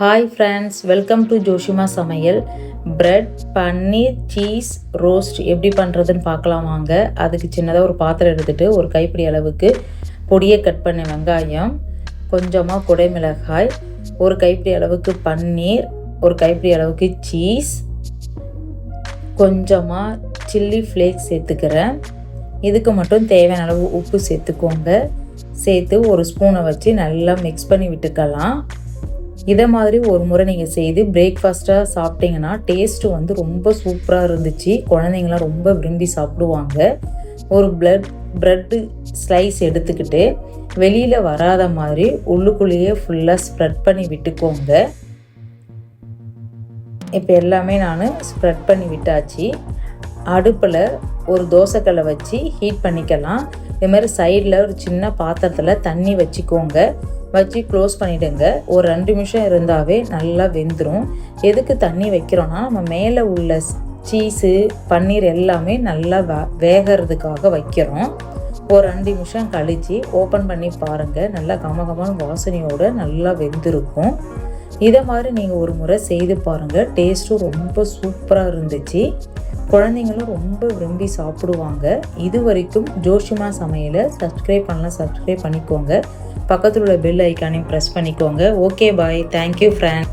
Hi friends welcome to Joshima சமையல் bread பன்னீர் cheese roast எப்படி பண்ணுறதுன்னு பார்க்கலாம் வாங்க. அதுக்கு சின்னதாக ஒரு பாத்திரம் எடுத்துகிட்டு ஒரு கைப்பிடி அளவுக்கு பொடியை கட் பண்ண வெங்காயம் கொஞ்சமாக குடைமிளகாய் ஒரு கைப்பிடி அளவுக்கு பன்னீர் ஒரு கைப்பிடி அளவுக்கு சீஸ் கொஞ்சமாக சில்லி ஃப்ளேக்ஸ் சேர்த்துக்கிறேன். இதுக்கு மட்டும் தேவையான அளவு உப்பு சேர்த்துக்கோங்க. சேர்த்து ஒரு ஸ்பூனை வச்சு நல்லா மிக்ஸ் பண்ணி விட்டுக்கலாம். இதை மாதிரி ஒரு முறை நீங்கள் செய்து பிரேக்ஃபாஸ்ட்டாக சாப்பிட்டீங்கன்னா டேஸ்ட்டு வந்து ரொம்ப சூப்பராக இருந்துச்சு. குழந்தைங்களாம் ரொம்ப விரும்பி சாப்பிடுவாங்க. ஒரு பிளட் ப்ரெட்டு ஸ்லைஸ் எடுத்துக்கிட்டு வெளியில் வராத மாதிரி உள்ளுக்குள்ளேயே ஃபுல்லாக ஸ்ப்ரெட் பண்ணி விட்டுக்கோங்க. இப்போ எல்லாமே நான் ஸ்ப்ரெட் பண்ணி விட்டாச்சு. அடுப்பில் ஒரு தோசைக்கல்லை வச்சு ஹீட் பண்ணிக்கலாம். இது மாதிரி சைடில் ஒரு சின்ன பாத்திரத்தில் தண்ணி வச்சுக்கோங்க. வச்சு க்ளோஸ் பண்ணிவிடுங்க ஒரு ரெண்டு நிமிஷம் இருந்தாவே நல்லா வெந்துடும் எதுக்கு தண்ணி வைக்கிறோன்னா நம்ம மேலே உள்ள சீஸு பன்னீர் எல்லாமே நல்லா வே வேகிறதுக்காக வைக்கிறோம். ஒரு ரெண்டு நிமிஷம் கழித்து ஓப்பன் பண்ணி பாருங்கள் நல்லா கமகமான வாசனையோடு நல்லா வெந்திருக்கும். இதை மாதிரி நீங்கள் ஒரு முறை செய்து பாருங்கள் டேஸ்ட்டும் ரொம்ப சூப்பராக இருந்துச்சு. குழந்தைங்களும் ரொம்ப விரும்பி சாப்பிடுவாங்க. இது வரைக்கும் ஜோஷிமா சமையலை சப்ஸ்கிரைப் பண்ணலாம் சப்ஸ்கிரைப் பண்ணிக்கோங்க. பக்கத்தில் உள்ள பெல் ஐக்கானையும் ப்ரெஸ் பண்ணிக்கோங்க. Okay bye thank you friend